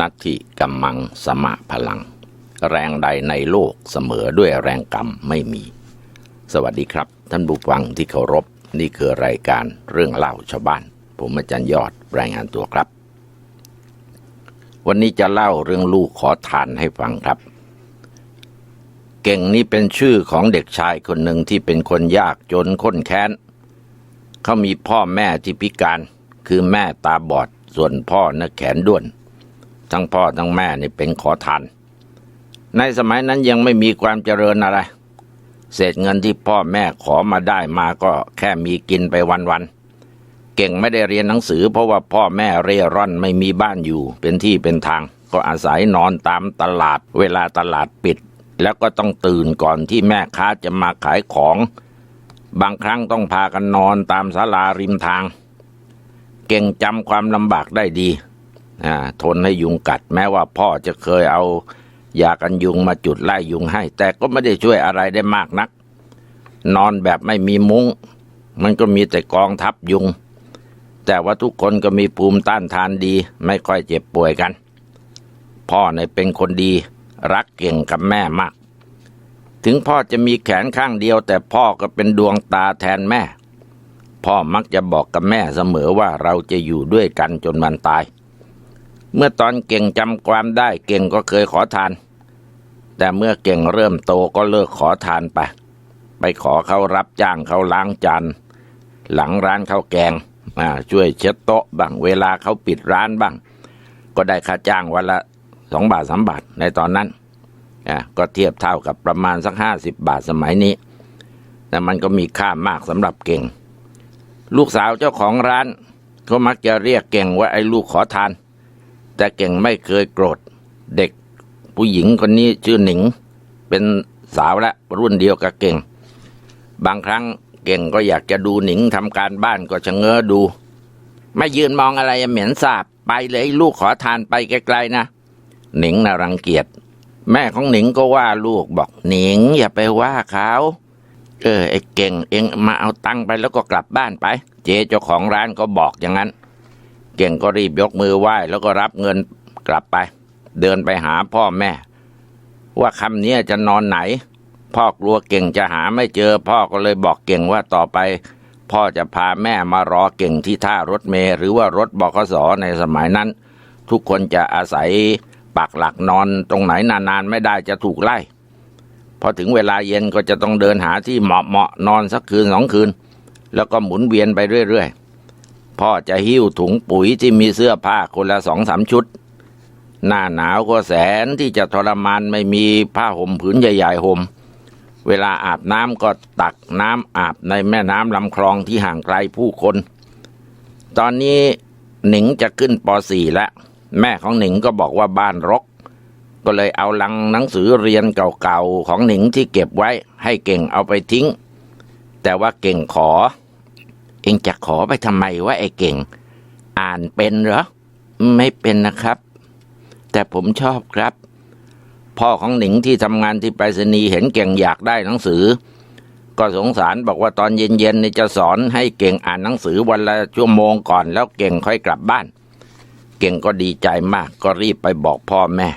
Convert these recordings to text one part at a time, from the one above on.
นัตถิกัมมังสมะพลัง แรงใดในโลกเสมอด้วยแรงกรรมไม่มี สวัสดีครับ ท่านผู้ฟังที่เคารพ นี่คือรายการเรื่องเล่าชาวบ้าน ผมอาจารย์ยอดรายงานตัวครับ วันนี้จะเล่าเรื่องลูกขอทานให้ฟังครับ เก่งนี้เป็นชื่อของเด็กชายคนหนึ่งที่เป็นคนยากจนข้นแค้นเขามีพ่อแม่ที่พิการ คือแม่ตาบอดส่วนพ่อน่ะแขนด้วน ทั้งพ่อทั้งแม่นี่เป็นขอทาน ในสมัยนั้นยังไม่มีความเจริญอะไร เศษเงินที่พ่อแม่ขอมาได้มาก็แค่มีกินไปวันๆ เก่งไม่ได้เรียนหนังสือ เพราะว่าพ่อแม่เร่ร่อนไม่มีบ้านอยู่ เป็นที่เป็นทาง ก็อาศัยนอนตามตลาด เวลาตลาดปิด แล้วก็ต้องตื่นก่อนที่แม่ค้าจะมาขายของ บางครั้งต้องพากันนอนตามศาลาริมทาง เก่งจำความลำบากได้ดี ทนให้ยุงกัด แม้ว่าพ่อจะเคยเอายากันยุงมาจุดไล่ยุงให้ แต่ก็ไม่ได้ช่วยอะไรได้มากนัก นอนแบบไม่มีมุง้ง มันก็มีแต่กองทับยุง แต่ว่าทุกคนก็มีภูมิต้านทานดี ไม่ค่อยเจ็บป่วยกัน พ่อเนี่ยเป็นคนดี รักเก่งกับแม่มาก ถึงพ่อจะมีแขนข้างเดียว แต่พ่อก็เป็นดวงตาแทนแม่ พ่อมักจะบอกกับแม่เสมอว่าเราจะอยู่ด้วยกันจนวันตาย เมื่อตอนเก่งจำความได้เก่งก็เคยขอทาน แต่เมื่อเก่งเริ่มโตก็เลิกขอทานไป ไปขอเขารับจ้างเขาล้างจานหลังร้านข้าวแกงช่วยเช็ดโต๊ะบ้างเวลาเขาปิดร้านบ้าง ก็ได้ค่าจ้างวันละสองบาทสามบาทในตอนนั้นก็เทียบเท่ากับประมาณสักห้าสิบบาทสมัยนี้ แต่มันก็มีค่ามากสำหรับเก่ง ลูกสาวเจ้าของร้านเขามักจะเรียกเก่งว่าไอ้ลูกขอทาน แต่เก่งไม่เคยโกรธ เด็กผู้หญิงคนนี้ชื่อหนิง เป็นสาวและรุ่นเดียวกับเก่ง บางครั้งเก่งก็อยากจะดูหนิงทำการบ้านก็ชะเง้อดู ไม่ยืนมองอะไรเหม็นสาบไปเลยลูกขอทานไปไกลๆนะ หนิงน่ารังเกียจแม่ของหนิงก็ว่าลูกบอกหนิง อย่าไปว่าเขาเออไอ้เก่งเองมาเอาตังค์ไปแล้วก็กลับบ้านไป เจ๊เจ้าของร้านก็บอกอย่างนั้น เก่งก็รีบยกมือไหว้แล้วก็รับเงินกลับไป เดินไปหาพ่อแม่ ว่าคำนี้จะนอนไหน พ่อกลัวเก่งจะหาไม่เจอ พ่อก็เลยบอกเก่งว่าต่อไป พ่อจะพาแม่มารอเก่งที่ท่ารถเมล์หรือว่ารถบขสในสมัยนั้น ทุกคนจะอาศัยปักหลักนอนตรงไหนนานๆไม่ได้จะถูกไล่พอถึงเวลาเย็นก็จะต้องเดินหาที่เหมาะเหมาะๆนอนสักคืนสองคืน แล้วก็หมุนเวียนไปเรื่อยๆ พ่อจะหิ้วถุงปุ๋ยที่มีเสื้อผ้าคนละสองสามชุด หน้าหนาวก็แสนที่จะทรมานไม่มีผ้าห่มผืนใหญ่ๆห่มเวลาอาบน้ำก็ตักน้ำอาบในแม่น้ำลำคลองที่ห่างไกลผู้คน ตอนนี้หนิงจะขึ้นป .4 แล้ว แม่ของหนิงก็บอกว่าบ้านรก ก็เลยเอาลังหนังสือเรียนเก่าๆของหนิงที่เก็บไว้ให้เก่งเอาไปทิ้ง แต่ว่าเก่งขอ เองจะขอไปทำไมวะไอ้เก่ง อ่านเป็นเหรอ ไม่เป็นนะครับ แต่ผมชอบครับ พ่อของหนิงที่ทำงานที่ไปรษณีย์เห็นเก่งอยากได้หนังสือ ก็สงสารบอกว่าตอนเย็นๆนี่จะสอนให้เก่งอ่านหนังสือวันละชั่วโมงก่อน แล้วเก่งค่อยกลับบ้าน เก่งก็ดีใจมาก ก็รีบไปบอกพ่อแม่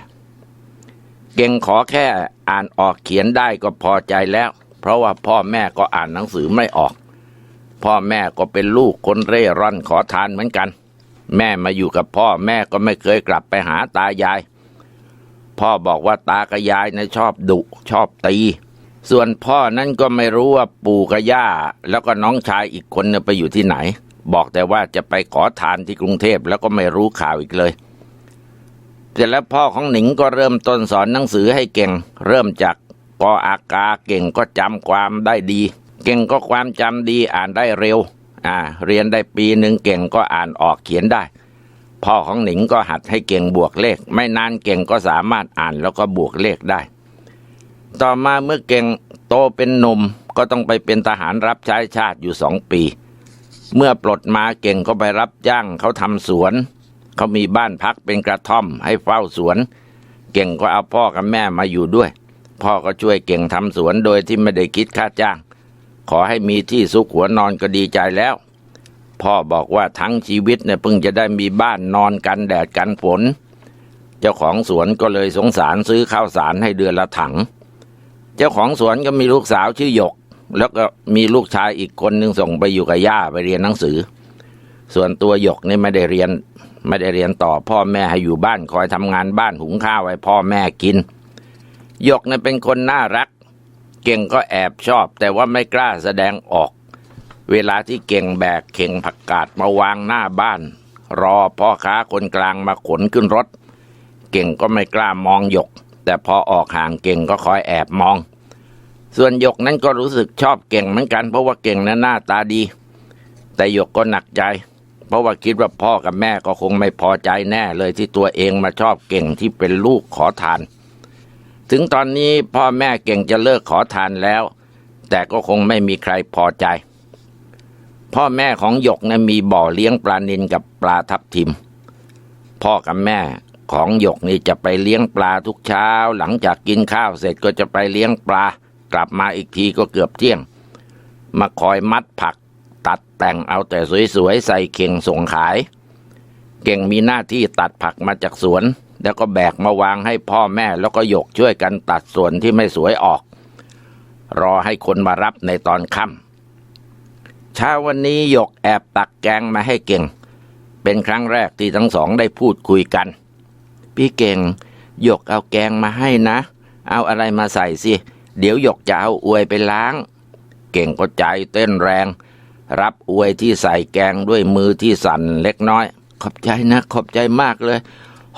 เก่งขอแค่อ่านออกเขียนได้ก็พอใจแล้ว เพราะว่าพ่อแม่ก็อ่านหนังสือไม่ออก พ่อแม่ก็เป็นลูกคนเร่ร่อนขอทานเหมือนกัน แม่มาอยู่กับพ่อแม่ก็ไม่เคยกลับไปหาตายาย พ่อบอกว่าตากับยายนะชอบดุชอบตี ส่วนพ่อนั้นก็ไม่รู้ว่าปู่กับย่า แล้วก็น้องชายอีกคนเนี่ยไปอยู่ที่ไหน บอกแต่ว่าจะไปขอทานที่กรุงเทพแล้วก็ไม่รู้ข่าวอีกเลยเสร็จแล้วพ่อของหนิงก็เริ่มต้นสอนหนังสือให้เก่ง เริ่มจากกออากาเก่งก็จำความได้ดี เก่งก็ความจำดีอ่านได้เร็ว อ่า เรียนได้ปีหนึ่งเก่งก็อ่านออกเขียนได้ พ่อของหนิงก็หัดให้เก่งบวกเลข ไม่นานเก่งก็สามารถอ่านแล้วก็บวกเลขได้ ต่อมาเมื่อเก่งโตเป็นหนุ่มก็ต้องไปเป็นทหารรับใช้ชาติอยู่สองปี เมื่อปลดมาเก่งก็ไปรับจ้างเขาทำสวน เขามีบ้านพักเป็นกระท่อมให้เฝ้าสวน เก่งก็เอาพ่อกับแม่มาอยู่ด้วย พ่อก็ช่วยเก่งทำสวนโดยที่ไม่ได้คิดค่าจ้าง ขอให้มีที่ซุกหัวนอนก็ดีใจแล้ว พ่อบอกว่าทั้งชีวิตเนี่ยเพิ่งจะได้มีบ้านนอนกันแดดกันฝน เจ้าของสวนก็เลยสงสารซื้อข้าวสารให้เดือนละถัง เจ้าของสวนก็มีลูกสาวชื่อหยก แล้วก็มีลูกชายอีกคนหนึ่งส่งไปอยู่กับย่าไปเรียนหนังสือ ส่วนตัวหยกนี่ไม่ได้เรียนไม่ได้เรียนต่อพ่อแม่ให้อยู่บ้านคอยทำงานบ้านหุงข้าวให้พ่อแม่กินหยกเนี่ยเป็นคนน่ารัก เก่งก็แอบชอบ แต่ว่าไม่กล้าแสดงออก เวลาที่เก่งแบกเข่งผักกาดมาวางหน้าบ้าน รอพ่อค้าคนกลางมาขนขึ้นรถ เก่งก็ไม่กล้ามองหยก แต่พอออกห่างเก่งก็คอยแอบมอง ส่วนหยกนั้นก็รู้สึกชอบเก่งเหมือนกัน เพราะว่าเก่งนั้นหน้าตาดี แต่หยกก็หนักใจ เพราะว่าคิดว่าพ่อกับแม่ก็คงไม่พอใจแน่เลยที่ตัวเองมาชอบเก่งที่เป็นลูกขอทาน ถึงตอนนี้พ่อแม่เก่งจะเลิกขอทานแล้ว แต่ก็คงไม่มีใครพอใจ พ่อแม่ของหยกนะมีบ่อเลี้ยงปลานิลกับปลาทับทิม พ่อกับแม่ของหยกนี่จะไปเลี้ยงปลาทุกเช้า หลังจากกินข้าวเสร็จก็จะไปเลี้ยงปลากลับมาอีกทีก็เกือบเที่ยง มาคอยมัดผักตัดแต่งเอาแต่สวยๆใส่เข่งส่งขาย เก่งมีหน้าที่ตัดผักมาจากสวน แล้วก็แบกมาวางให้พ่อแม่แล้วก็หยกช่วยกันตัดส่วนที่ไม่สวยออก รอให้คนมารับในตอนค่ำเช้าวันนี้หยกแอบตักแกงมาให้เก่ง เป็นครั้งแรกที่ทั้งสองได้พูดคุยกัน พี่เก่งหยกเอาแกงมาให้นะ เอาอะไรมาใส่สิ เดี๋ยวหยกจะเอาอวยไปล้าง เก่งก็ใจเต้นแรง รับอวยที่ใส่แกงด้วยมือที่สั่นเล็กน้อย ขอบใจนะ ขอบใจมากเลย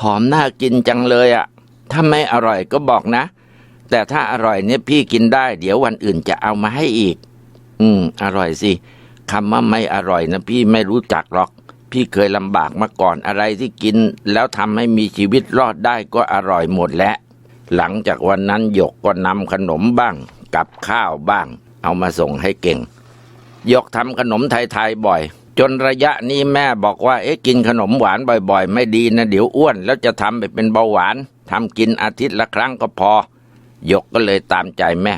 หอมน่ากินจังเลยอะ่ะ ถ้าไม่อร่อยก็บอกนะ แต่ถ้าอร่อยเนี่ยพี่กินได้ เดี๋ยววันอื่นจะเอามาให้อีก อืม อร่อยสิคำว่าไม่อร่อยนะพี่ไม่รู้จักหรอก พี่เคยลำบากมาก่อนอะไรที่กิน แล้วทำให้มีชีวิตรอดได้ก็อร่อยหมดแล้ว หลังจากวันนั้นหยกก็นำขนมบ้าง กับข้าวบ้าง เอามาส่งให้เก่งหยกทำขนมไทยๆบ่อย จนระยะนี้แม่บอกว่า เอ๊ะกินขนมหวานบ่อย ๆ ไม่ดีนะเดี๋ยวอ้วน แล้วจะทำไปเป็นเบาหวานทำกินอาทิตย์ละครั้งก็พอ หยกก็เลยตามใจแม่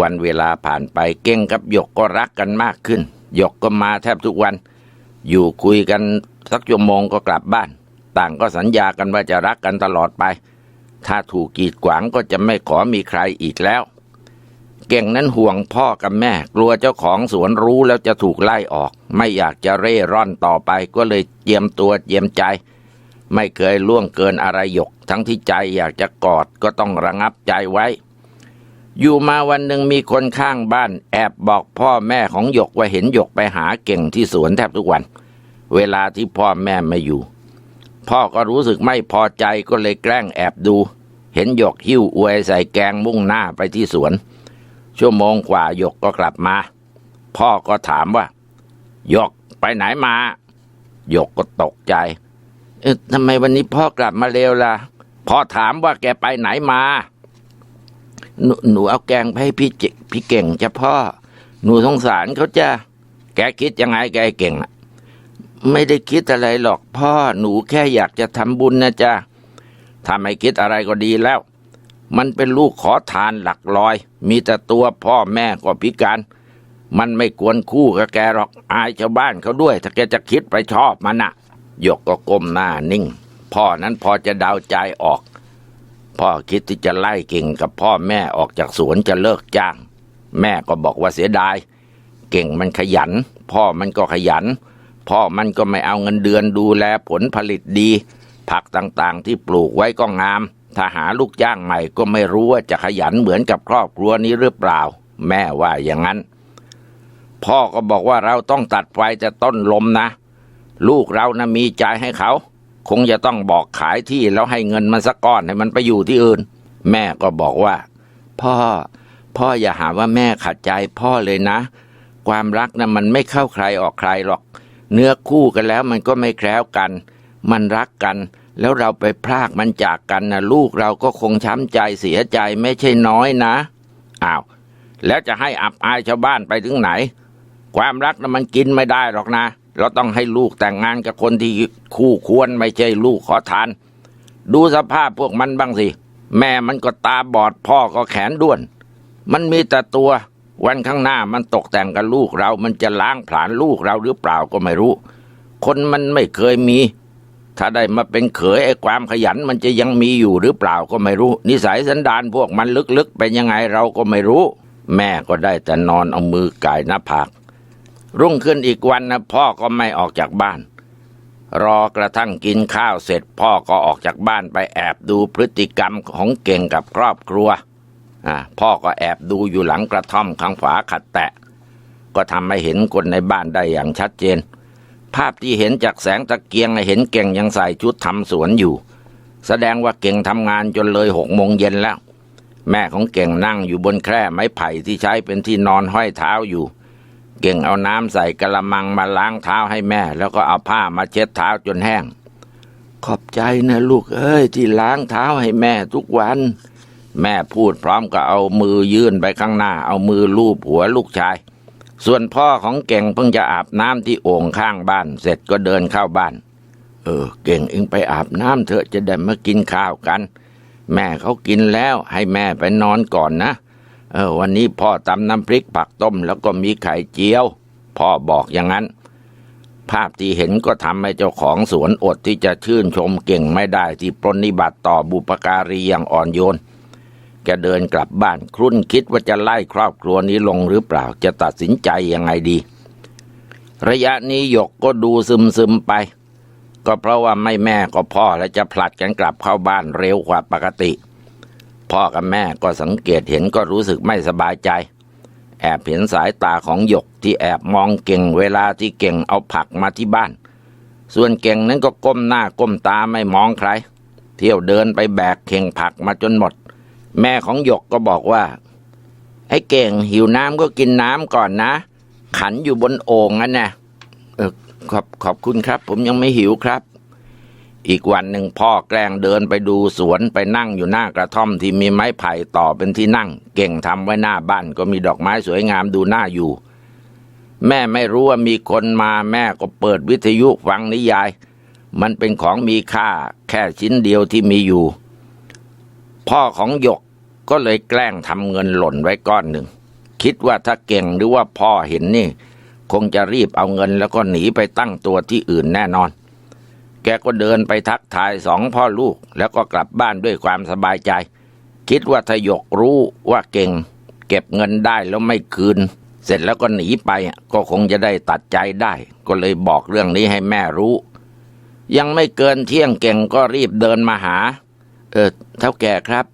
วันเวลาผ่านไปเก่งกับหยกก็รักกันมากขึ้น หยกก็มาแทบทุกวัน อยู่คุยกันสักชั่วโมงก็กลับบ้าน ต่างก็สัญญากันว่าจะรักกันตลอดไป ถ้าถูกกีดขวางก็จะไม่ขอมีใครอีกแล้ว เก่งนั้นห่วงพ่อกับแม่ กลัวเจ้าของสวนรู้แล้วจะถูกไล่ออก ไม่อยากจะเร่ร่อนต่อไปก็เลยเจียมตัวเจียมใจ ไม่เคยล่วงเกินอะไรหยก ทั้งที่ใจอยากจะกอดก็ต้องระงับใจไว้ อยู่มาวันหนึ่งมีคนข้างบ้าน แอบบอกพ่อแม่ของหยกว่าเห็นหยกไปหาเก่งที่สวนแทบทุกวัน เวลาที่พ่อแม่ไม่อยู่ พ่อก็รู้สึกไม่พอใจก็เลยแกล้งแอบดู เห็นหยกหิ้วอวยใส่แกงมุ่งหน้าไปที่สวน ชั่วโมงกว่าหยกก็กลับมา พ่อก็ถามว่าหยกไปไหนมาหยกก็ตกใจ เอ๊ะทำไมวันนี้พ่อกลับมาเร็วล่ะ พ่อถามว่าแกไปไหนมา หนูหนูเอาแกงไปให้พี่เจพี่เก่งจ้ะพ่อ หนูสงสารเขาจ้ะแกคิดยังไงแกเก่งอะไม่ได้คิดอะไรหรอกพ่อ หนูแค่อยากจะทำบุญนะจ๊ะถ้าไม่คิดอะไรก็ดีแล้ว มันเป็นลูกขอทานหลักลอย มีแต่ตัวพ่อแม่ก็พิการ มันไม่ควรคู่กับแกหรอกอายชาวบ้านเขาด้วย ถ้าแกจะคิดไปชอบมันน่ะหยกก็ก้มหน้านิ่ง พ่อนั้นพอจะเดาใจออก พ่อคิดที่จะไล่เก่งกับพ่อแม่ออกจากสวนจะเลิกจ้าง แม่ก็บอกว่าเสียดาย เก่งมันขยัน พ่อมันก็ขยัน พ่อมันก็ไม่เอาเงินเดือนดูแลผลผลิตดี ผักต่างๆที่ปลูกไว้ก็งาม ถ้าหาลูกจ้างใหม่ก็ไม่รู้ว่าจะขยันเหมือนกับครอบครัวนี้หรือเปล่า แม่ว่าอย่างนั้น พ่อก็บอกว่าเราต้องตัดไฟแต่ต้นลมนะ ลูกเรานะมีใจให้เขา คงจะต้องบอกขายที่แล้วให้เงินมันสักก้อนให้มันไปอยู่ที่อื่น แม่ก็บอกว่า พ่อ พ่ออย่าหาว่าแม่ขัดใจพ่อเลยนะ ความรักน่ะมันไม่เข้าใครออกใครหรอก เนื้อคู่กันแล้วมันก็ไม่แคล้วกัน มันรักกันแล้วเราไปพรากมันจากกันนะลูกเราก็คงช้ำใจเสียใจไม่ใช่น้อยนะอ้าวแล้วจะให้อับอายชาวบ้านไปถึงไหน ความรักนะมันกินไม่ได้หรอกนะ เราต้องให้ลูกแต่งงานกับคนที่คู่ควรไม่ใช่ลูกขอทาน ดูสภาพพวกมันบ้างสิ แม่มันก็ตาบอดพ่อก็แขนด้วน มันมีแต่ตัววันข้างหน้ามันตกแต่งกับลูกเรา มันจะล้างผลาญลูกเราหรือเปล่าก็ไม่รู้ คนมันไม่เคยมี ถ้าได้มาเป็นเขยไอ้ความขยันมันจะยังมีอยู่หรือเปล่าก็ไม่รู้ นิสัยสันดานพวกมันลึกๆเป็นยังไงเราก็ไม่รู้ แม่ก็ได้แต่นอนเอามือก่ายหน้าผาก รุ่งขึ้นอีกวันนะพ่อก็ไม่ออกจากบ้าน รอกระทั่งกินข้าวเสร็จพ่อก็ออกจากบ้านไปแอบดูพฤติกรรมของเก่งกับครอบครัวอ่าพ่อก็แอบดูอยู่หลังกระท่อมข้างฝาขัดแตะ ก็ทำให้เห็นคนในบ้านได้อย่างชัดเจน ภาพที่เห็นจากแสงตะเกียงเห็นเก่งยังใส่ชุดทำสวนอยู่ แสดงว่าเก่งทำงานจนเลยหกโมงเย็นแล้ว แม่ของเก่งนั่งอยู่บนแคร่ไม้ไผ่ที่ใช้เป็นที่นอนห้อยเท้าอยู่ เก่งเอาน้ำใส่กระมังมาล้างเท้าให้แม่ แล้วก็เอาผ้ามาเช็ดเท้าจนแห้ง ขอบใจนะลูกเอ้ยที่ล้างเท้าให้แม่ทุกวัน แม่พูดพร้อมกับเอามือยื่นไปข้างหน้า เอามือลูบหัวลูกชาย ส่วนพ่อของเก่งเพิ่งจะอาบน้ำที่โอ่งข้างบ้าน เสร็จก็เดินเข้าบ้าน เออ เก่งเองไปอาบน้ำเถอะจะได้มากินข้าวกัน แม่เขากินแล้วให้แม่ไปนอนก่อนนะเออ วันนี้พ่อตำน้ำพริกผักต้ม แล้วก็มีไข่เจียว พ่อบอกอย่างนั้น ภาพที่เห็นก็ทำให้เจ้าของสวนอดที่จะชื่นชมเก่งไม่ได้ที่ปรนนิบัติต่อบุปการีอย่างอ่อนโยน แกเดินกลับบ้านครุ่นคิดว่าจะไล่ครอบครัวนี้ลงหรือเปล่าจะตัดสินใจยังไงดี ระยะนี้หยกก็ดูซึมซึมไป ก็เพราะว่าไม่แม่ก็พ่อและจะผลัดกันกลับเข้าบ้านเร็วกว่าปกติ พ่อกับแม่ก็สังเกตเห็นก็รู้สึกไม่สบายใจ แอบเห็นสายตาของหยกที่แอบมองเก่งเวลาที่เก่งเอาผักมาที่บ้าน ส่วนเก่งนั้นก็ก้มหน้าก้มตาไม่มองใคร เที่ยวเดินไปแบกเข่งผักมาจนหมด แม่ของหยกก็บอกว่า ไอ้เก่งหิวน้ำก็กินน้ำก่อนนะ ขันอยู่บนโอ่งนั่นนะเออขอบขอบคุณครับ ผมยังไม่หิวครับ อีกวันหนึ่งพ่อแกล้งเดินไปดูสวนไปนั่งอยู่หน้ากระท่อมที่มีไม้ไผ่ต่อเป็นที่นั่ง เก่งทำไว้หน้าบ้านก็มีดอกไม้สวยงามดูหน้าอยู่ แม่ไม่รู้ว่ามีคนมาแม่ก็เปิดวิทยุฟังนิยาย มันเป็นของมีค่าแค่ชิ้นเดียวที่มีอยู่ พ่อของหยกก็เลยแกล้งทำเงินหล่นไว้ก้อนหนึ่ง คิดว่าถ้าเก่งหรือว่าพ่อเห็นนี่ คงจะรีบเอาเงินแล้วก็หนีไปตั้งตัวที่อื่นแน่นอน แกก็เดินไปทักทายสองพ่อลูกแล้วก็กลับบ้านด้วยความสบายใจ คิดว่าถ้าหยกรู้ว่าเก่ง เก็บเงินได้แล้วไม่คืน เสร็จแล้วก็หนีไปก็คงจะได้ตัดใจได้ ก็เลยบอกเรื่องนี้ให้แม่รู้ ยังไม่เกินเที่ยงเก่งก็รีบเดินมาหา เออเท่าแก่ครับ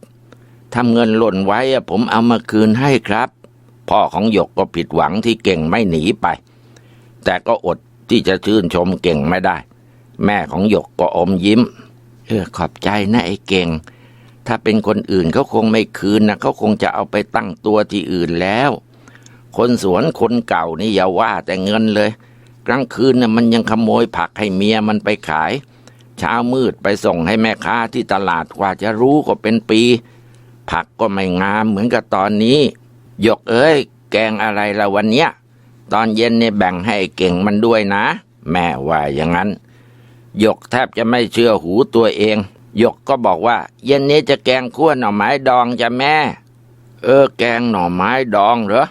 ทำเงินหล่นไว้ผมเอามาคืนให้ครับ พ่อของหยกก็ผิดหวังที่เก่งไม่หนีไป แต่ก็อดที่จะชื่นชมเก่งไม่ได้ แม่ของหยกก็อมยิ้ม เออขอบใจนะไอ้เก่ง ถ้าเป็นคนอื่นเขาคงไม่คืนนะเขาคงจะเอาไปตั้งตัวที่อื่นแล้ว คนสวนคนเก่านี่อย่าว่าแต่เงินเลย กลางคืนน่ะมันยังขโมยผักให้เมียมันไปขาย เช้ามืดไปส่งให้แม่ค้าที่ตลาดกว่าจะรู้ก็เป็นปี ผักก็ไม่งามเหมือนกับตอนนี้หยกเอ้ย แกงอะไรละวันเนี้ย ตอนเย็นเนี่ยแบ่งให้เก่งมันด้วยนะ แม่ว่าอย่างนั้นหยกแทบจะไม่เชื่อหูตัวเองหยกก็บอกว่า เย็นนี้จะแกงขั้วหน่อไม้ดองจ้ะแม่ เออ แกงหน่อไม้ดองเหรอ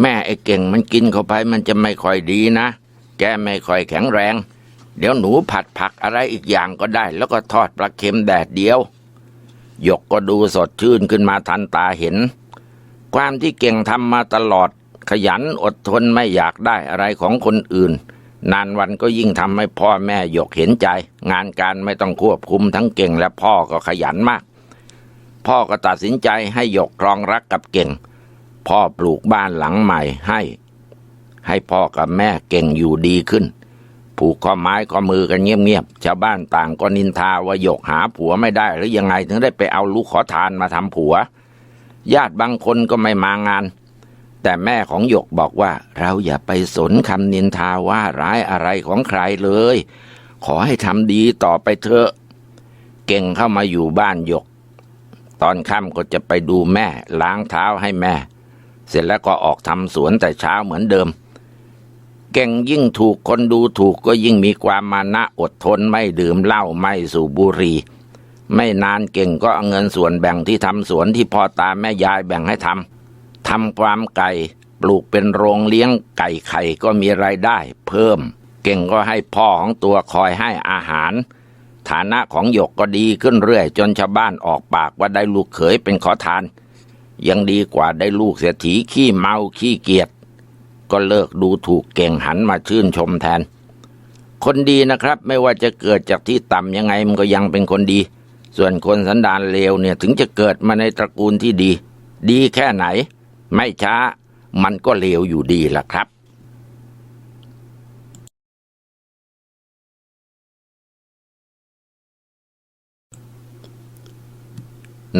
แม่ไอ้เก่งมันกินเข้าไปมันจะไม่ค่อยดีนะ แกไม่ค่อยแข็งแรง เดี๋ยวหนูผัดผักอะไรอีกอย่างก็ได้ แล้วก็ทอดปลาเค็มแดดเดียว หยกก็ดูสดชื่นขึ้นมาทันตาเห็น ความที่เก่งทำมาตลอด ขยันอดทนไม่อยากได้อะไรของคนอื่น นานวันก็ยิ่งทำให้พ่อแม่หยกเห็นใจ งานการไม่ต้องควบคุมทั้งเก่งและพ่อก็ขยันมาก พ่อก็ตัดสินใจให้หยกครองรักกับเก่ง พ่อปลูกบ้านหลังใหม่ให้ ให้พ่อกับแม่เก่งอยู่ดีขึ้น ผูกข้อไม้ข้อมือกันเงียบๆชาวบ้านต่างก็นินทาว่าหยกหาผัวไม่ได้ หรือยังไงถึงได้ไปเอาลูกขอทานมาทำผัว ญาติบางคนก็ไม่มางาน แต่แม่ของหยกบอกว่า เราอย่าไปสนคำนินทาว่าร้ายอะไรของใครเลย ขอให้ทำดีต่อไปเถอะ เก่งเข้ามาอยู่บ้านหยก ตอนค่ำก็จะไปดูแม่ล้างเท้าให้แม่ เสร็จแล้วก็ออกทำสวนแต่เช้าเหมือนเดิม เก่งยิ่งถูกคนดูถูกก็ยิ่งมีความมานะอดทนไม่ดื่มเหล้าไม่สูบบุหรี่ไม่นานเก่งก็เอาเงินส่วนแบ่งที่ทำสวนที่พ่อตาแม่ยายแบ่งให้ทำทำความไก่ปลูกเป็นโรงเลี้ยงไก่ไข่ก็มีรายได้ เพิ่ม เก่งก็ให้พ่อของตัวคอยให้อาหาร ฐานะของหยกก็ดีขึ้นเรื่อย จนชาวบ้านออกปากว่าได้ลูกเขยเป็นขอทาน ยังดีกว่าได้ลูกเศรษฐีขี้เมาขี้เกียจ ก็เลิกดูถูกเก่งหันมาชื่นชมแทน คนดีนะครับ ไม่ว่าจะเกิดจากที่ต่ำยังไงมันก็ยังเป็นคนดี ส่วนคนสันดานเลวเนี่ยถึงจะเกิดมาในตระกูลที่ดี ดีแค่ไหน ไม่ช้า มันก็เลวอยู่ดีล่ะครับ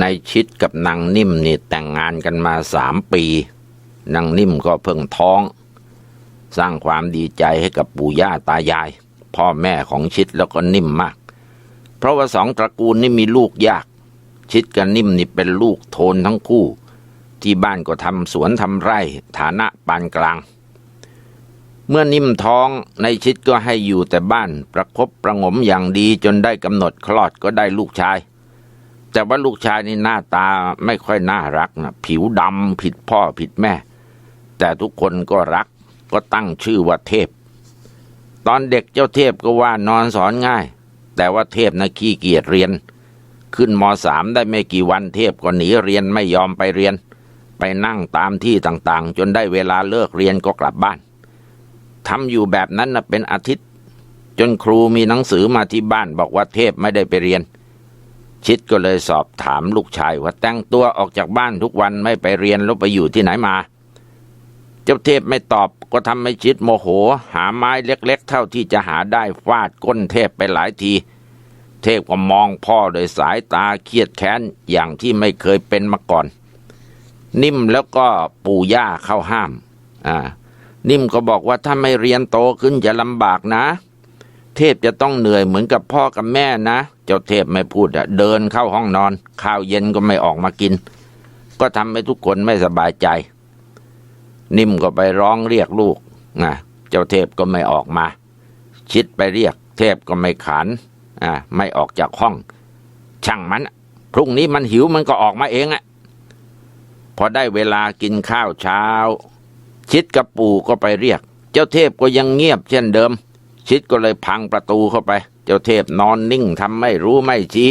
ในชิดกับนางนิ่มนี่แต่งงานกันมาสามปี นางนิ่มก็เพิ่งท้อง สร้างความดีใจให้กับปู่ย่าตายาย พ่อแม่ของชิดแล้วก็นิ่มมาก เพราะว่าสองตระกูลนี่มีลูกยาก ชิดกับนิ่มนี่เป็นลูกโทนทั้งคู่ ที่บ้านก็ทำสวนทำไร่ฐานะปานกลาง เมื่อนิ่มท้องในชิดก็ให้อยู่แต่บ้านประคบประงมอย่างดีจนได้กำหนดคลอดก็ได้ลูกชายแต่ว่าลูกชายนี่หน้าตาไม่ค่อยน่ารักนะผิวดำผิดพ่อผิดแม่ แต่ทุกคนก็รัก ก็ตั้งชื่อว่าเทพ ตอนเด็กเจ้าเทพก็ว่านอนสอนง่าย แต่ว่าเทพนะขี้เกียจเรียน ขึ้นมสามได้ไม่กี่วันเทพก็หนีเรียนไม่ยอมไปเรียน ไปนั่งตามที่ต่างๆ จนได้เวลาเลิกเรียนก็กลับบ้านทำอยู่แบบนั้นนะเป็นอาทิตย์ จนครูมีหนังสือมาที่บ้านบอกว่าเทพไม่ได้ไปเรียน ชิดก็เลยสอบถามลูกชายว่าแต่งตัวออกจากบ้านทุกวันไม่ไปเรียนแล้วไปอยู่ที่ไหนมา เจ้าเทพไม่ตอบก็ทำให้ชิดโมโห หาไม้เล็กๆ เท่าที่จะหาได้ฟาดก้นเทพไปหลายที เทพก็มองพ่อโดยสายตาเครียดแค้นอย่างที่ไม่เคยเป็นมาก่อน นิ่มแล้วก็ปู่ย่าเข้าห้าม อ่า นิ่มก็บอกว่าถ้าไม่เรียนโตขึ้นจะลำบากนะ เทพจะต้องเหนื่อยเหมือนกับพ่อกับแม่นะ เจ้าเทพไม่พูดอะเดินเข้าห้องนอน ข้าวเย็นก็ไม่ออกมากิน ก็ทำให้ทุกคนไม่สบายใจ นิ่มก็ไปร้องเรียกลูกนะเจ้าเทพก็ไม่ออกมา ชิดไปเรียก เทพก็ไม่ขานอ่าไม่ออกจากห้อง ช่างมันพรุ่งนี้มันหิวมันก็ออกมาเองอะพอได้เวลากินข้าวเช้า ชิดกับปู่ก็ไปเรียก เจ้าเทพก็ยังเงียบเช่นเดิม ชิดก็เลยพังประตูเข้าไป เจ้าเทพนอนนิ่งทำไม่รู้ไม่ชี้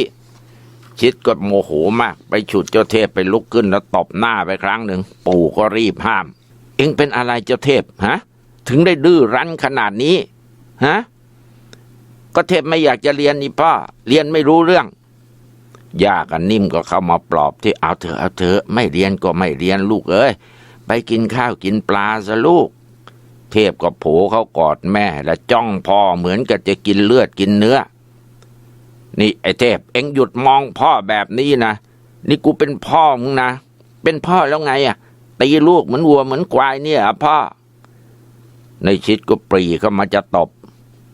ชิดก็โมโหมาก ไปฉุดเจ้าเทพไปลุกขึ้นแล้วตบหน้าไปครั้งหนึ่ง ปู่ก็รีบห้าม องเป็นอะไรเจ้าเทพฮะถึงได้ดื้อรั้นขนาดนี้ฮะก็เทพไม่อยากจะเรียนนี่พ่อเรียนไม่รู้เรื่องย่ากับนิ่มก็เข้ามาปลอบที่เอาเถอะเอาเถอะไม่เรียนก็ไม่เรียนลูกเอ้ยไปกินข้าวกินปลาซะลูก เทพก็โผเขากอดแม่ และจ้องพ่อเหมือนกับจะกินเลือดกินเนื้อ นี่ไอ้เทพ เอ็งหยุดมองพ่อแบบนี้นะนี่กูเป็นพ่อมึงนะเป็นพ่อแล้วไงอะ ตีลูกเหมือนวัวเหมือนควายเนี่ยพ่อ ในชิดก็ปรีเข้ามาจะตบ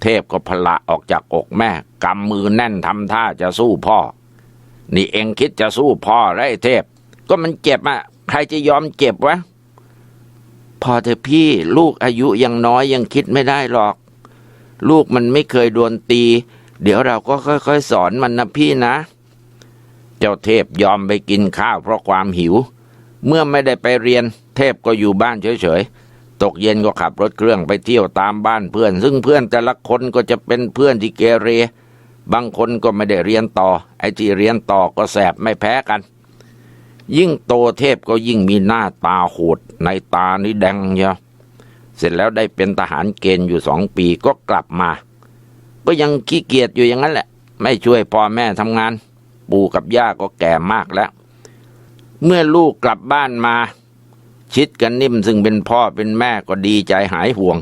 เทพก็พละออกจากอกแม่กำมือแน่นทำท่าจะสู้พ่อ นี่เองคิดจะสู้พ่อไรเทพ ก็มันเจ็บอะใครจะยอมเจ็บวะพอเถอะพี่ลูกอายุยังน้อยยังคิดไม่ได้หรอก ลูกมันไม่เคยโดนตี เดี๋ยวเราก็ค่อยๆสอนมันนะพี่นะ เจ้าเทพยอมไปกินข้าวเพราะความหิว เมื่อไม่ได้ไปเรียนเทพก็อยู่บ้านเฉยๆ ตกเย็นก็ขับรถเครื่องไปเที่ยวตามบ้านเพื่อน ซึ่งเพื่อนแต่ละคนก็จะเป็นเพื่อนที่เกเร บางคนก็ไม่ได้เรียนต่อ ไอ้ที่เรียนต่อก็แสบไม่แพ้กัน ยิ่งโตเทพก็ยิ่งมีหน้าตาโหดในตานี่แดงเยอะเสร็จแล้วได้เป็นทหารเกณฑ์อยู่สองปีก็กลับมา ก็ยังขี้เกียจอยู่อย่างนั้นแหละ ไม่ช่วยพ่อแม่ทำงาน ปู่กับย่าก็แก่มากแล้ว เมื่อลูกกลับบ้านมา ชิดกันนิ่มซึ่งเป็นพ่อเป็นแม่ก็ดีใจหายห่วง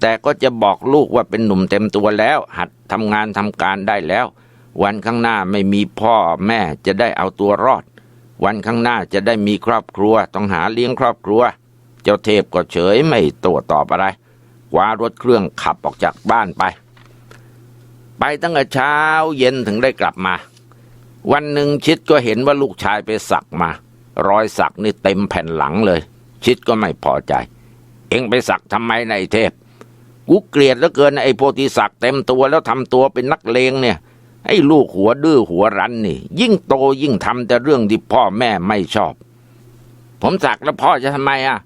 แต่ก็จะบอกลูกว่าเป็นหนุ่มเต็มตัวแล้ว หัดทำงานทำการได้แล้ว วันข้างหน้าไม่มีพ่อแม่จะได้เอาตัวรอด วันข้างหน้าจะได้มีครอบครัว ต้องหาเลี้ยงครอบครัว เจ้าเทพก็เฉยไม่โตัวตอบอะไรคว้ารถเครื่องขับออกจากบ้านไป ไปตั้งแต่เช้าเย็นถึงได้กลับมา วันหนึ่งชิดก็เห็นว่าลูกชายไปสักมา รอยสักนี่เต็มแผ่นหลังเลย ชิดก็ไม่พอใจ เอ็งไปสักทำไมในายเทพ กูเกลียดเหลือเกินไอ้พวกที่สักเต็มตัวแล้วทำตัวเป็นนักเลงเนี่ยไอ้ลูกหัวดื้อหัวรั้นนี่ ยิ่งโตยิ่งทำแต่เรื่องที่พ่อแม่ไม่ชอบ ผมสักแล้วพ่อจะทำไมอะ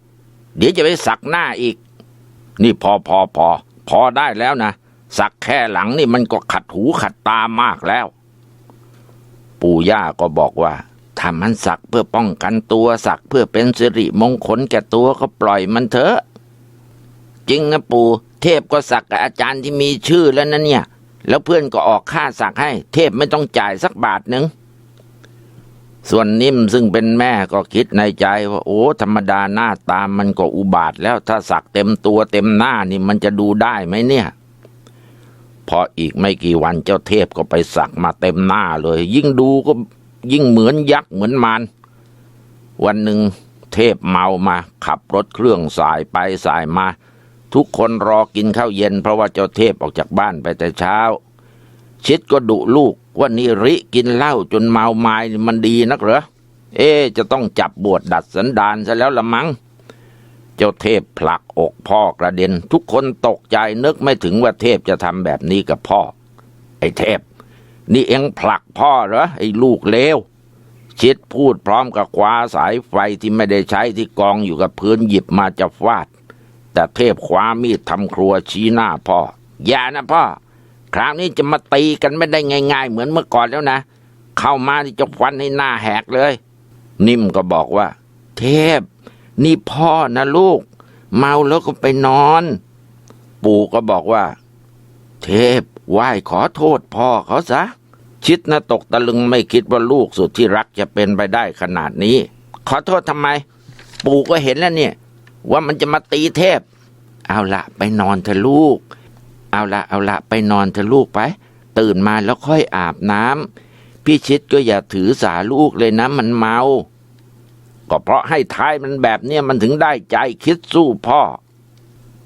เดี๋ยวจะไปสักหน้าอีก นี่พอพอพอพอได้แล้วนะสักแค่หลังนี่มันก็ขัดหูขัดตามากแล้ว ปู่ย่าก็บอกว่าถ้ามันสักเพื่อป้องกันตัวสักเพื่อเป็นสิริมงคลแก่ตัวก็ปล่อยมันเถอะ จริงนะปู่เทพก็สักกับอาจารย์ที่มีชื่อแล้วนะเนี่ย แล้วเพื่อนก็ออกค่าสักให้ เทพไม่ต้องจ่ายสักบาทหนึ่งส่วนนิ่มซึ่งเป็นแม่ก็คิดในใจว่าโอ้ ธรรมดาหน้าตามมันก็อุบาทแล้วถ้าสักเต็มตัวเต็มหน้านี่มันจะดูได้ไหมเนี่ย พออีกไม่กี่วันเจ้าเทพก็ไปสักมาเต็มหน้าเลย ยิ่งดูก็ยิ่งเหมือนยักษ์เหมือนมารวันหนึ่งเทพเมามา ขับรถเครื่องสายไปสายมา ทุกคนรอกินข้าวเย็น เพราะว่าเจ้าเทพออกจากบ้านไปแต่เช้า ชิดก็ดุลูกว่านี่ริกินเหล้าจนเมาไม้มันดีนักเหรอเอ๊จะต้องจับบวชดัดสันดานซะแล้วละมัง้ง เจ้าเทพผลักอกพ่อกระเด็น ทุกคนตกใจนึกไม่ถึงว่าเทพจะทำแบบนี้กับพ่อ ไอ้เทพ นี่เอ็งผลักพ่อเหรอไอ้ลูกเลวชิดพูดพร้อมกับคว้าสายไฟที่ไม่ได้ใช้ที่กองอยู่กับพื้นหยิบมาจะฟาด แต่เทพคว้ามีดทำครัวชี้หน้าพ่อ อย่านะพ่อ คราวนี้จะมาตีกันไม่ได้ง่ายๆ เหมือนเมื่อก่อนแล้วนะ เข้ามาที่จะฟันให้หน้าแหกเลย นิ่มก็บอกว่า เทพ นี่พ่อนะลูก เมาแล้วก็ไปนอน ปู่ก็บอกว่า เทพไหว้ขอโทษพ่อเขาซะ ชิดนะตกตะลึงไม่คิดว่าลูกสุดที่รักจะเป็นไปได้ขนาดนี้ ขอโทษทำไม ปู่ก็เห็นแล้วเนี่ย ว่ามันจะมาตีเทพ เอาละไปนอนเถอะลูก เอาละเอาละไปนอนเถอะลูกไป ตื่นมาแล้วค่อยอาบน้ำพี่ชิดก็อย่าถือสาลูกเลยนะมันเมา ก็เพราะให้ท้ายมันแบบเนี้ยมันถึงได้ใจคิดสู้พ่อ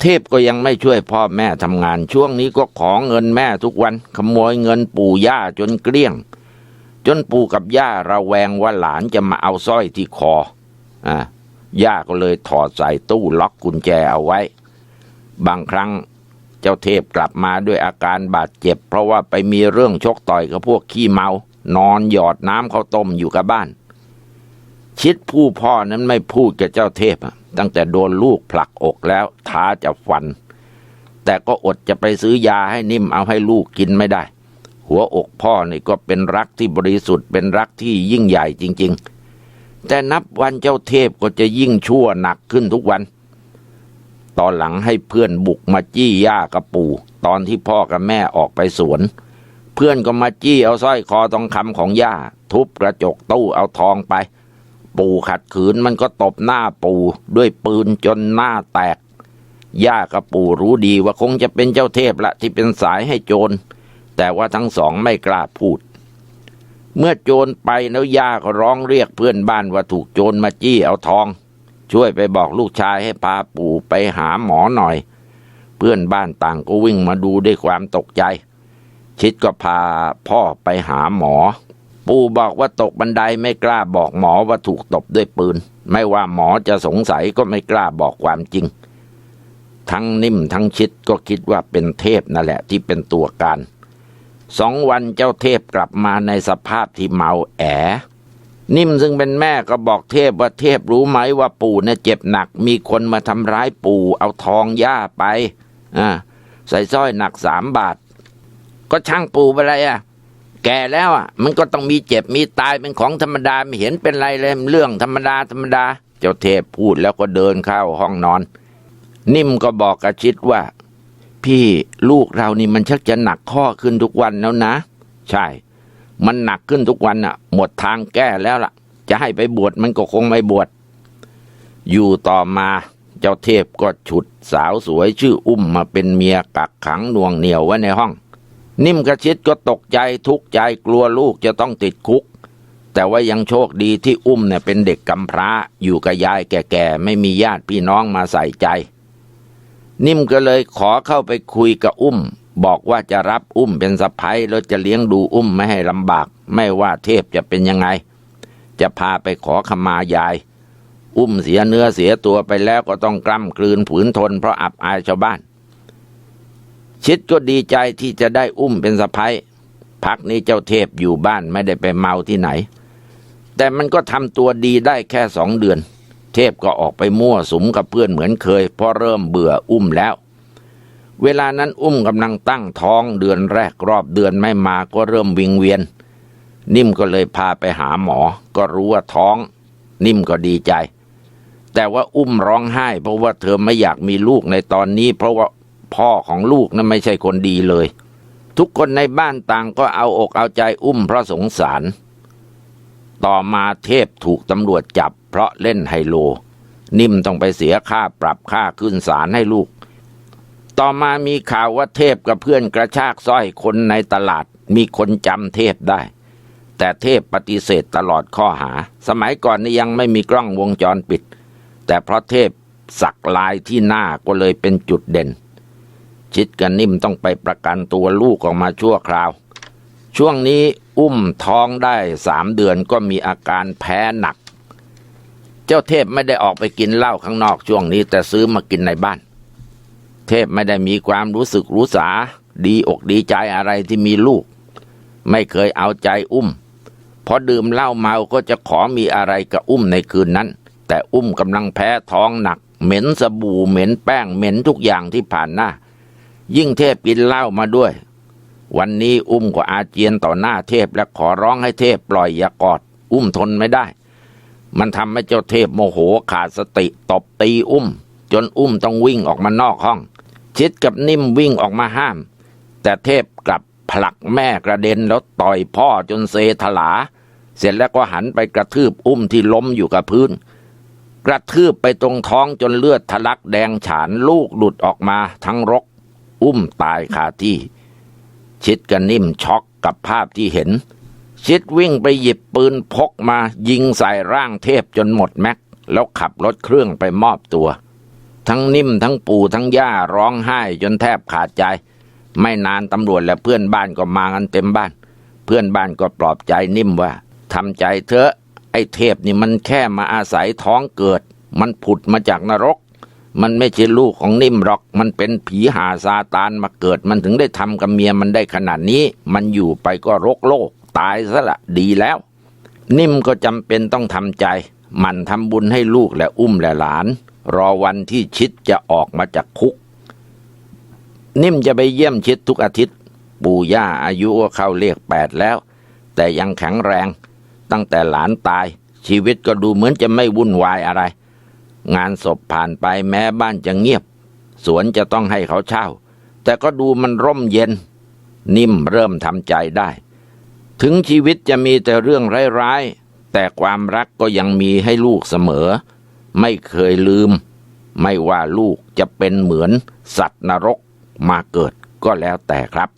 เทพก็ยังไม่ช่วยพ่อแม่ทำงาน ช่วงนี้ก็ขอเงินแม่ทุกวัน ขโมยเงินปู่ย่าจนเกลี้ยง จนปู่กับย่าระแวงว่าหลานจะมาเอาสร้อยที่คออ่าย่าก็เลยถอดใส่ตู้ล็อกกุญแจเอาไว้ บางครั้งเจ้าเทพกลับมาด้วยอาการบาดเจ็บ เพราะว่าไปมีเรื่องชกต่อยกับพวกขี้เมา นอนหยอดน้ำข้าวต้มอยู่กับบ้าน ชิดผู้พ่อนั้นไม่พูดกับเจ้าเทพตั้งแต่โดนลูกผลักอกแล้วท้าจะฟัน แต่ก็อดจะไปซื้อยาให้นิ่มเอาให้ลูกกินไม่ได้ หัวอกพ่อนี่ก็เป็นรักที่บริสุทธิ์เป็นรักที่ยิ่งใหญ่จริง ๆ แต่นับวันเจ้าเทพก็จะยิ่งชั่วหนักขึ้นทุกวัน ตอนหลังให้เพื่อนบุกมาจี้ย่ากับปู่ ตอนที่พ่อกับแม่ออกไปสวน เพื่อนก็มาจี้เอาสร้อยคอทองคำของย่า ทุบกระจกตู้เอาทองไป ปู่ขัดขืนมันก็ตบหน้าปู่ด้วยปืนจนหน้าแตก ย่ากับปู่รู้ดีว่าคงจะเป็นเจ้าเทพละที่เป็นสายให้โจร แต่ว่าทั้งสองไม่กล้าพูด เมื่อโจรไปแล้วย่าก็ร้องเรียกเพื่อนบ้านว่าถูกโจรมาจี้เอาทอง ช่วยไปบอกลูกชายให้พาปู่ไปหาหมอหน่อย เพื่อนบ้านต่างก็วิ่งมาดูด้วยความตกใจ ชิดก็พาพ่อไปหาหมอ ปู่บอกว่าตกบันไดไม่กล้าบอกหมอว่าถูกตบด้วยปืน ไม่ว่าหมอจะสงสัยก็ไม่กล้าบอกความจริง ทั้งนิ่มทั้งชิดก็คิดว่าเป็นเทพนั่นแหละที่เป็นตัวการสองวันเจ้าเทพกลับมาในสภาพที่เมาแอ นิ่มซึ่งเป็นแม่ก็บอกเทพว่าเทพรู้ไหมว่าปู่เนี่ยเจ็บหนัก มีคนมาทำร้ายปู่เอาทองย่าไปอ่าใส่สร้อยหนักสามบาท ก็ช่างปู่ไปเลยอะ แก่แล้วอะมันก็ต้องมีเจ็บมีตายเป็นของธรรมดาไม่เห็นเป็นไรเลยเรื่องธรรมดาธรรมดา เจ้าเทพพูดแล้วก็เดินเข้าห้องนอน นิ่มก็บอกกับชิดว่า พี่ลูกเรานี่มันชักจะหนักข้อขึ้นทุกวันแล้วนะ ใช่ มันหนักขึ้นทุกวันอะ หมดทางแก้แล้วล่ะ จะให้ไปบวชมันก็คงไม่บวชอยู่ต่อมาเจ้าเทพก็ฉุดสาวสวยชื่ออุ้มมาเป็นเมียกักขังน่วงเหนียวไว้ในห้อง นิ่มกระชิดก็ตกใจทุกข์ใจกลัวลูกจะต้องติดคุก แต่ว่ายังโชคดีที่อุ้มเนี่ยเป็นเด็กกำพร้าอยู่กับยายแก่ๆไม่มีญาติพี่น้องมาใส่ใจ นิ่มก็เลยขอเข้าไปคุยกับอุ้ม บอกว่าจะรับอุ้มเป็นสะพ้ยแล้วจะเลี้ยงดูอุ้มไม่ให้ลำบาก ไม่ว่าเทพจะเป็นยังไง จะพาไปขอขมายาย อุ้มเสียเนื้อเสียตัวไปแล้วก็ต้องกล้ำกลืนผืนทนเพราะอับอายชาวบ้าน ชิดก็ดีใจที่จะได้อุ้มเป็นสะพ้ยพักนี้เจ้าเทพอยู่บ้านไม่ได้ไปเมาที่ไหน แต่มันก็ทำตัวดีได้แค่สองเดือน เทพก็ออกไปมั่วสุมกับเพื่อนเหมือนเคยเพราะเริ่มเบื่ออุ้มแล้ว เวลานั้นอุ้มกำลังตั้งท้องเดือนแรกรอบเดือนไม่มาก็เริ่มวิงเวียน นิ่มก็เลยพาไปหาหมอ ก็รู้ว่าท้อง นิ่มก็ดีใจ แต่ว่าอุ้มร้องไห้ เพราะว่าเธอไม่อยากมีลูกในตอนนี้ เพราะว่า พ่อของลูกนั้นไม่ใช่คนดีเลย ทุกคนในบ้านต่างก็เอาอกเอาใจอุ้มพระสงสาร ต่อมาเทพถูกตำรวจจับเพราะเล่นไฮโล นิ่มต้องไปเสียค่าปรับค่าขึ้นศาลให้ลูก ต่อมามีข่าวว่าเทพกับเพื่อนกระชากสร้อยคนในตลาด มีคนจำเทพได้ แต่เทพปฏิเสธตลอดข้อหา สมัยก่อนนี่ยังไม่มีกล้องวงจรปิด แต่เพราะเทพสักลายที่หน้าก็เลยเป็นจุดเด่น ชิดกับนิ่มต้องไปประกันตัวลูกออกมาชั่วคราว ช่วงนี้อุ้มท้องได้สามเดือนก็มีอาการแพ้หนัก เจ้าเทพไม่ได้ออกไปกินเหล้าข้างนอกช่วงนี้ แต่ซื้อมากินในบ้าน เทพไม่ได้มีความรู้สึกรู้สา ดีอกดีใจอะไรที่มีลูก ไม่เคยเอาใจอุ้มพอดื่มเหล้าเมาก็จะขอมีอะไรกับอุ้มในคืนนั้น แต่อุ้มกำลังแพ้ท้องหนัก เหม็นสบู่เหม็นแป้งเหม็นทุกอย่างที่ผ่านหน้า ยิ่งเทพกินเหล้ามาด้วย วันนี้อุ้มก็อาเจียนต่อหน้าเทพและขอร้องให้เทพปล่อยอย่ากอด อุ้มทนไม่ได้ มันทำให้เจ้าเทพโมโหขาดสติตบตีอุ้ม จนอุ้มต้องวิ่งออกมานอกห้อง ชิดกับนิ่มวิ่งออกมาห้าม แต่เทพกลับผลักแม่กระเด็นแล้วต่อยพ่อจนเซถลา เสร็จแล้วก็หันไปกระทืบอุ้มที่ล้มอยู่กับพื้น กระทืบไปตรงท้องจนเลือดทะลักแดงฉานลูกหลุดออกมาทั้งรก อุ้มตายคาที่ ชิดกับนิ่มช็อกกับภาพที่เห็น ชิดวิ่งไปหยิบปืนพกมายิงใส่ร่างเทพจนหมดแม็ก แล้วขับรถเครื่องไปมอบตัว ทั้งนิ่มทั้งปู่ทั้งย่าร้องไห้จนแทบขาดใจ ไม่นานตำรวจและเพื่อนบ้านก็มากันเต็มบ้าน เพื่อนบ้านก็ปลอบใจนิ่มว่าทำใจเถอะไอ้เทพนี่มันแค่มาอาศัยท้องเกิด มันผุดมาจากนรก มันไม่ใช่ลูกของนิ่มหรอก มันเป็นผีหาซาตานมาเกิด มันถึงได้ทำกับเมียมันได้ขนาดนี้ มันอยู่ไปก็รกโลก ตายซะละดีแล้ว นิ่มก็จำเป็นต้องทำใจ มันทำบุญให้ลูกและอุ้มและหลาน รอวันที่ชิดจะออกมาจากคุก นิ่มจะไปเยี่ยมชิดทุกอาทิตย์ ปู่ย่าอายุก็เข้าเลขแปดแล้ว แต่ยังแข็งแรง ตั้งแต่หลานตาย ชีวิตก็ดูเหมือนจะไม่วุ่นวายอะไร งานศพผ่านไปแม้บ้านจะเงียบ สวนจะต้องให้เขาเช่า แต่ก็ดูมันร่มเย็น นิ่มเริ่มทำใจได้ ถึงชีวิตจะมีแต่เรื่องร้ายๆ แต่ความรักก็ยังมีให้ลูกเสมอ ไม่เคยลืม ไม่ว่าลูกจะเป็นเหมือนสัตว์นรกมาเกิดก็แล้วแต่ครับ